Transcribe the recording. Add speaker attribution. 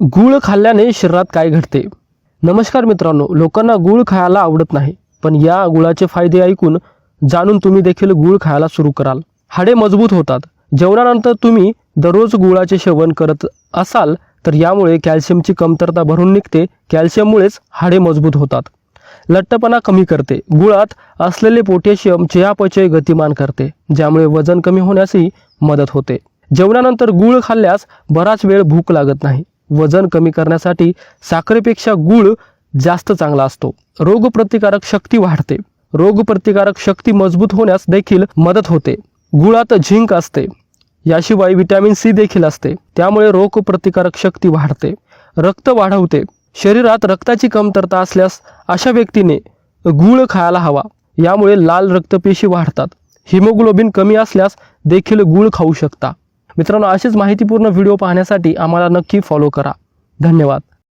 Speaker 1: गूळ खाल्ल्याने शरीरात काय घडते? नमस्कार मित्रांनो लोकांना गूळ खायला आवडत नाही पण या गुळाचे फायदे ऐकून जाणून तुम्ही देखील गूळ खायला सुरू कराल. हाडे मजबूत होतात. जेवणानंतर तुम्ही दररोज गुळाचे सेवन करत असाल तर यामुळे कॅल्शियमची कमतरता भरून निघते. कॅल्शियममुळेच हाडे मजबूत होतात. लठ्ठपणा कमी करते. गुळात असलेले पोटॅशियम चयापचय गतिमान करते ज्यामुळे वजन कमी होण्यासही मदत होते. जेवणानंतर गूळ खाल्ल्यास बराच वेळ भूक लागत नाही. वजन कमी करण्यासाठी साखरेपेक्षा गूळ जास्त चांगला असतो. रोगप्रतिकारक शक्ती वाढते. रोगप्रतिकारक शक्ती मजबूत होण्यास देखील मदत होते. गुळात झिंक असते. याशिवाय विटॅमिन सी देखील असते. त्यामुळे रोगप्रतिकारक शक्ती वाढते. रक्त वाढवते. शरीरात रक्ताची कमतरता असल्यास अशा व्यक्तीने गूळ खायला हवा. यामुळे लाल रक्तपेशी वाढतात. हिमोग्लोबिन कमी असल्यास देखील गूळ खाऊ शकता. मित्रांनो अशीच माहितीपूर्ण व्हिडिओ पाहण्यासाठी आम्हाला नक्की फॉलो करा. धन्यवाद.